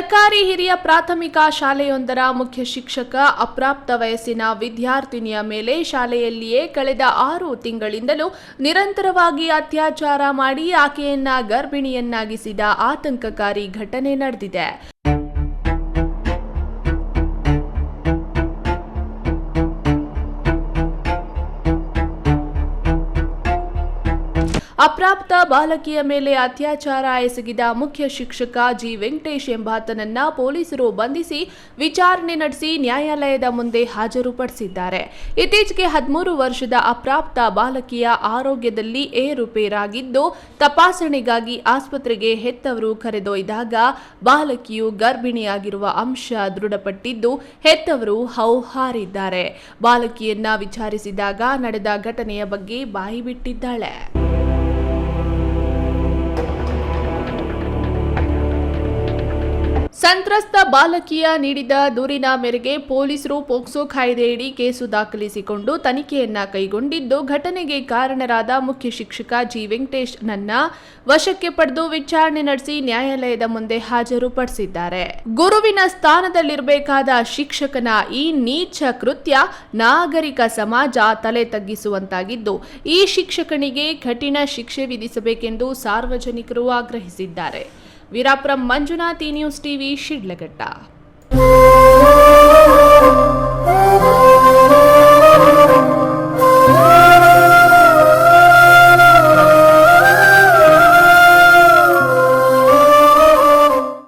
ಹಿರಿಯ ಪ್ರಾಥಮಿಕ ಶಾಲೆಯೊಂದರ ಮುಖ್ಯ ಶಿಕ್ಷಕ, ಅಪ್ರಾಪ್ತ ವಯಸ್ಸಿನ ವಿದ್ಯಾರ್ಥಿನಿಯ ಮೇಲೆ ಶಾಲೆಯಲ್ಲಿಯೇ ಕಳೆದ ಆರು ತಿಂಗಳಿಂದಲೂ ನಿರಂತರವಾಗಿ ಅತ್ಯಾಚಾರ ಮಾಡಿ ಆಕೆಯನ್ನ ಗರ್ಭಿಣಿಯನ್ನಾಗಿಸಿದ ಆತಂಕಕಾರಿ ಘಟನೆ ನಡೆದಿದೆ. ಅಪ್ರಾಪ್ತ ಬಾಲಕಿಯ ಮೇಲೆ ಅತ್ಯಾಚಾರ ಎಸಗಿದ ಮುಖ್ಯ ಶಿಕ್ಷಕ ಜಿ ವೆಂಕಟೇಶ್ ಎಂಬಾತನನ್ನ ಪೊಲೀಸರು ಬಂಧಿಸಿ ವಿಚಾರಣೆ ನಡೆಸಿ ನ್ಯಾಯಾಲಯದ ಮುಂದೆ ಹಾಜರುಪಡಿಸಿದ್ದಾರೆ. ಇತ್ತೀಚೆಗೆ ಹದಿಮೂರು ವರ್ಷದ ಅಪ್ರಾಪ್ತ ಬಾಲಕಿಯ ಆರೋಗ್ಯದಲ್ಲಿ ಏರುಪೇರಾಗಿದ್ದು ತಪಾಸಣೆಗಾಗಿ ಆಸ್ಪತ್ರೆಗೆ ಹೆತ್ತವರು ಕರೆದೊಯ್ದಾಗ ಬಾಲಕಿಯು ಗರ್ಭಿಣಿಯಾಗಿರುವ ಅಂಶ ದೃಢಪಟ್ಟಿದ್ದು, ಹೆತ್ತವರು ಹೌಹಾರಿದ್ದಾರೆ. ಬಾಲಕಿಯನ್ನ ವಿಚಾರಿಸಿದಾಗ ನಡೆದ ಘಟನೆಯ ಬಗ್ಗೆ ಬಾಯಿ ಬಿಟ್ಟಿದ್ದಾಳೆ. ಸಂತ್ರಸ್ತ ಬಾಲಕಿಯ ನೀಡಿದ ದೂರಿನ ಮೇರೆಗೆ ಪೊಲೀಸರು ಪೋಕ್ಸೋ ಕಾಯ್ದೆಯಡಿ ಕೇಸು ದಾಖಲಿಸಿಕೊಂಡು ತನಿಖೆಯನ್ನ ಕೈಗೊಂಡಿದ್ದು ಘಟನೆಗೆ ಕಾರಣರಾದ ಮುಖ್ಯ ಶಿಕ್ಷಕ ಜಿ ವೆಂಕಟೇಶ್ ನನ್ನ ವಶಕ್ಕೆ ಪಡೆದು ವಿಚಾರಣೆ ನಡೆಸಿ ನ್ಯಾಯಾಲಯದ ಮುಂದೆ ಹಾಜರುಪಡಿಸಿದ್ದಾರೆ. ಗುರುವಿನ ಸ್ಥಾನದಲ್ಲಿರಬೇಕಾದ ಶಿಕ್ಷಕನ ಈ ನೀಚ ಕೃತ್ಯ ನಾಗರಿಕ ಸಮಾಜ ತಲೆ ತಗ್ಗಿಸುವಂತಾಗಿದ್ದು, ಈ ಶಿಕ್ಷಕನಿಗೆ ಕಠಿಣ ಶಿಕ್ಷೆ ವಿಧಿಸಬೇಕೆಂದು ಸಾರ್ವಜನಿಕರು ಆಗ್ರಹಿಸಿದ್ದಾರೆ. ವೀರಾಪುರಂ ಮಂಜುನಾಥ್ ಈ ನ್ಯೂಸ್ ಟಿವಿ ಶಿಡ್ಲಘಟ್ಟ